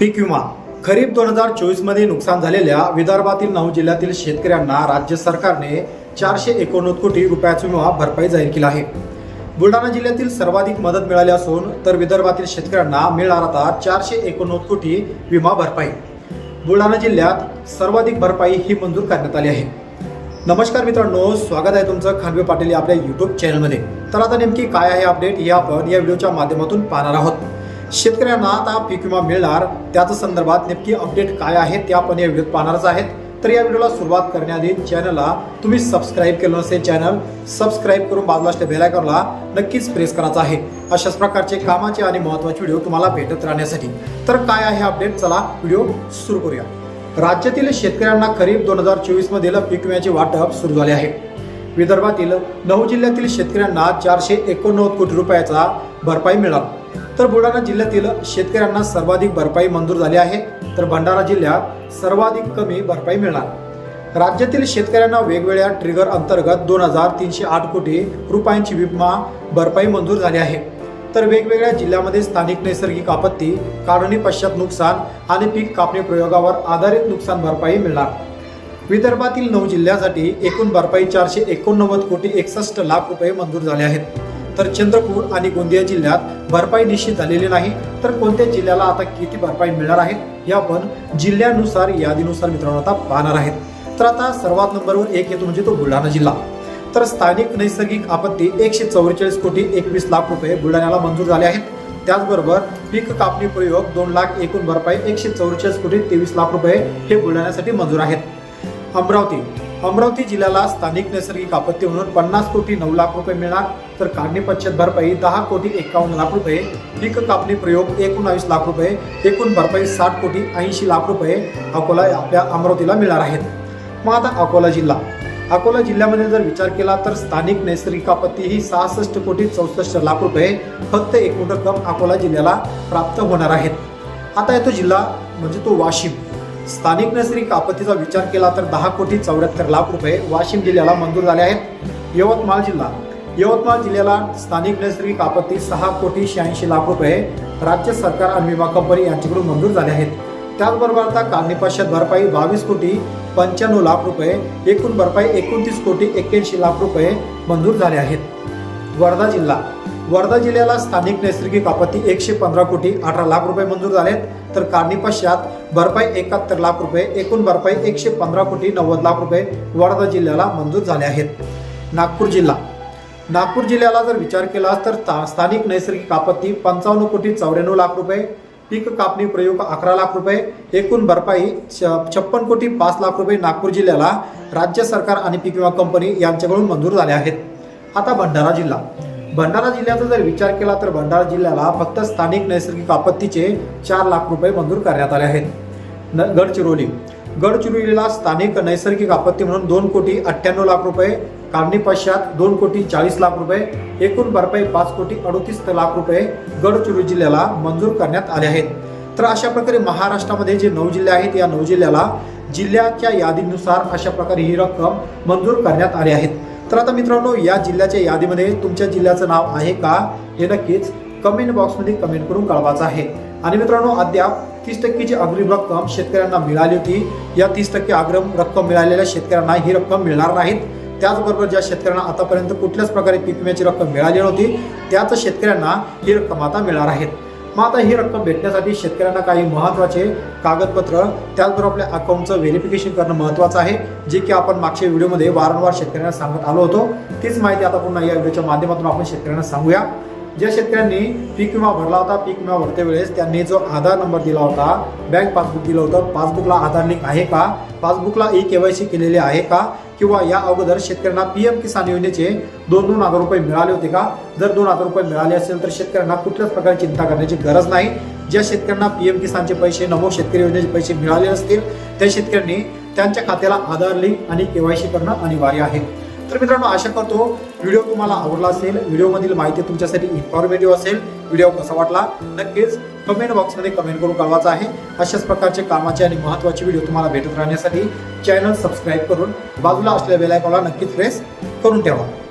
पीक विमा. खरीप दोन हजार चोवीसमध्ये नुकसान झालेल्या विदर्भातील नऊ जिल्ह्यातील शेतकऱ्यांना राज्य सरकारने चारशे एकोणनव्वद कोटी रुपयाचा विमा भरपाई जाहीर केला आहे. बुलढाणा जिल्ह्यातील सर्वाधिक मदत मिळाली असून तर विदर्भातील शेतकऱ्यांना मिळणार आता चारशे एकोणनव्वद कोटी विमा भरपाई. बुलढाणा जिल्ह्यात सर्वाधिक भरपाई ही मंजूर करण्यात आली आहे. नमस्कार मित्रांनो स्वागत आहे तुमचं खानवे पाटील आपल्या यूट्यूब चॅनलमध्ये तर आता नेमकी काय आहे अपडेट हे आपण या व्हिडिओच्या माध्यमातून पाहणार आहोत. शेतकऱ्यांना आता पीक विमा मिळणार. त्याच संदर्भात नेमकी अपडेट काय आहे ते आपण या व्हिडिओत पाहणारच आहेत. तर या व्हिडिओला सुरुवात करण्याआधी चॅनलला तुम्ही सबस्क्राईब केलं नसेल चॅनल सबस्क्राईब करून बाजूला असल्या बेल आयकॉनला नक्कीच प्रेस करायचा आहे. अशाच प्रकारचे कामाचे आणि महत्त्वाचे व्हिडिओ तुम्हाला भेटत राहण्यासाठी. तर काय आहे अपडेट चला व्हिडिओ सुरू करूया. राज्यातील शेतकऱ्यांना खरीप दोन हजार चोवीस मधील पीक विम्याचे वाटप सुरू झाले आहे. विदर्भातील नऊ जिल्ह्यातील शेतकऱ्यांना चारशे एकोणनव्वद कोटी रुपयाचा भरपाई मिळाला. तर बुलढाणा जिल्ह्यातील शेतकऱ्यांना सर्वाधिक भरपाई मंजूर झाली आहे तर भंडारा जिल्ह्यात सर्वाधिक कमी भरपाई मिळणार. राज्यातील शेतकऱ्यांना वेगवेगळ्या ट्रिगर अंतर्गत दोन हजार तीनशे आठ कोटी रुपयांची विमा भरपाई मंजूर झाली आहे. तर वेगवेगळ्या जिल्ह्यामध्ये स्थानिक नैसर्गिक आपत्ती काढणी पश्चात नुकसान आणि पीक कापणी प्रयोगावर आधारित नुकसान भरपाई मिळणार. विदर्भातील नऊ जिल्ह्यासाठी एकूण भरपाई चारशे एकोणनव्वद कोटी एकसष्ट लाख रुपये मंजूर झाले आहेत. तर चंद्रपूर आणि गोंदिया जिल्ह्यात भरपाई निश्चित झालेली नाही. तर कोणत्या जिल्ह्याला आता किती भरपाई मिळणार आहे हे आपण जिल्ह्यानुसार यादीनुसार मित्रांनो आता पाहणार आहेत. तर आता सर्वात नंबरवर एक येतो म्हणजे तो बुलढाणा जिल्हा. तर स्थानिक नैसर्गिक आपत्ती एकशे चौवेचाळीस कोटी एकवीस लाख रुपये बुलढाण्याला मंजूर झाले आहेत. त्याचबरोबर पीक कापणी प्रयोग दोन लाख एकूण भरपाई एकशे चौवेचाळीस कोटी तेवीस लाख रुपये हे बुलढाण्यासाठी मंजूर आहेत. अमरावती अमरावती जिल्ह्याला स्थानिक नैसर्गिक आपत्ती म्हणून पन्नास कोटी नऊ लाख रुपये मिळणार तर काढणी पश्चात भरपाई दहा कोटी एकावन्न लाख रुपये पीक कापणी प्रयोग एकोणावीस लाख रुपये एकूण भरपाई साठ कोटी ऐंशी लाख रुपये अकोला आपल्या अमरावतीला मिळणार आहेत. मग आता अकोला जिल्हा. अकोला जिल्ह्यामध्ये जर विचार केला तर स्थानिक नैसर्गिक आपत्ती ही सहासष्ट कोटी चौसष्ट लाख रुपये फक्त एकूण रक्कम अकोला जिल्ह्याला प्राप्त होणार आहेत. आता येतो जिल्हा म्हणजे तो वाशिम. स्थानिक नैसर्गिक आपत्तीचा विचार केला तर दहा कोटी चौऱ्याहत्तर लाख रुपये वाशिम जिल्ह्याला मंजूर झाले आहेत. यवतमाळ जिल्हा. यवतमाळ जिल्ह्याला स्थानिक नैसर्गिक आपत्ती सहा कोटी शहाऐंशी लाख रुपये राज्य सरकार आणि विमा कंपनी यांच्याकडून मंजूर झाले आहेत. त्याचबरोबर आता काढणी पश्चात भरपाई बावीस कोटी पंच्याण्णव लाख रुपये एकूण भरपाई एकोणतीस कोटी एक्क्याऐंशी लाख रुपये मंजूर झाले आहेत. वर्धा जिल्हा. वर्धा जिल्ह्याला स्थानिक नैसर्गिक आपत्ती एकशे पंधरा कोटी अठरा लाख रुपये मंजूर झालेत. तर काढणीपश्चात भरपाई एकाहत्तर लाख रुपये एकूण भरपाई एकशे पंधरा कोटी नव्वद लाख रुपये वर्धा जिल्ह्याला मंजूर झाले आहेत. नागपूर जिल्हा. नागपूर जिल्ह्याला जर विचार केला तर स्थानिक नैसर्गिक आपत्ती पंचावन्न कोटी चौऱ्याण्णव लाख रुपये पीक कापणी प्रयोग अकरा लाख रुपये एकूण भरपाई छ- छप्पन कोटी पाच लाख रुपये नागपूर जिल्ह्याला राज्य सरकार आणि पीक विमा कंपनी यांच्याकडून मंजूर झाले आहेत. आता भंडारा जिल्हा. भंडारा जिल्ह्याचा जर विचार केला तर भंडारा जिल्ह्याला फक्त स्थानिक नैसर्गिक आपत्तीचे चार लाख रुपये मंजूर करण्यात आले आहेत. न गडचिरोली. गडचिरोलीला स्थानिक नैसर्गिक आपत्ती म्हणून दोन कोटी अठ्ठ्याण्णव लाख रुपये काढणी पश्चात दोन कोटी चाळीस लाख रुपये एकूण भरपाई पाच कोटी अडोतीस लाख रुपये गडचिरोली जिल्ह्याला मंजूर करण्यात आले आहेत. तर अशा प्रकारे महाराष्ट्रामध्ये जे नऊ जिल्हे आहेत या नऊ जिल्ह्याला जिल्ह्याच्या यादीनुसार अशा प्रकारे ही रक्कम मंजूर करण्यात आली आहेत तर आता मित्रांनो या जिल्ह्याच्या यादीमध्ये तुमच्या जिल्ह्याचं नाव आहे का? हे नक्कीच कमेंट बॉक्समध्ये कमेंट करून कळवायचं आहे. आणि मित्रांनो अद्याप तीस टक्केची अग्रिम रक्कम शेतकऱ्यांना मिळाली होती. या तीस टक्के अग्रिम रक्कम मिळालेल्या शेतकऱ्यांना ही रक्कम मिळणार नाहीत. त्याचबरोबर ज्या शेतकऱ्यांना आतापर्यंत कुठल्याच प्रकारे पीक विम्याची रक्कम मिळाली नव्हती त्याच शेतकऱ्यांना ही रक्कम आता मिळणार आहेत. मग आता ही रक्कम भेटण्यासाठी शेतकऱ्यांना काही महत्त्वाचे कागदपत्र त्याचबरोबर आपल्या अकाउंटचं व्हेरिफिकेशन करणं महत्त्वाचं आहे जे की आपण मागच्या व्हिडिओमध्ये वारंवार शेतकऱ्यांना सांगत आलो होतो. तीच माहिती आता पुन्हा या व्हिडिओच्या माध्यमातून आपण शेतकऱ्यांना सांगूया. ज्या शेतकऱ्यांनी पीक विमा भरला होता पीक विमा भरते वेळेस त्यांनी जो आधार नंबर दिला होता बँक पासबुक दिलं होतं. पासबुकला आधार लिंक आहे का? पासबुकला ई केवायसी केलेली आहे का? किंवा या अगोदर शेतकऱ्यांना पी एम किसान योजनेचे दोन दोन हजार रुपये मिळाले होते का? जर दोन हजार रुपये मिळाले असेल तर शेतकऱ्यांना कुठल्याच प्रकारे चिंता करण्याची गरज नाही. ज्या शेतकऱ्यांना पी एम किसानचे पैसे नमो शेतकरी योजनेचे पैसे मिळाले असतील त्या शेतकऱ्यांनी त्यांच्या खात्याला आधार लिंक आणि केवायसी करणं अनिवार्य आहे. तर मित्रांनो आशा करतो व्हिडिओ तुम्हाला आवडला असेल. व्हिडिओमधील माहिती तुमच्यासाठी इन्फॉर्मेटिव्ह असेल. व्हिडिओ कसा वाटला? नक्कीच कमेंट बॉक्समध्ये कमेंट करून कळवायचं आहे. अशाच प्रकारचे कामाचे आणि महत्त्वाचे व्हिडिओ तुम्हाला भेटत राहण्यासाठी चॅनल सबस्क्राईब करून बाजूला असलेल्या बेलायकॉनला नक्कीच प्रेस करून ठेवा.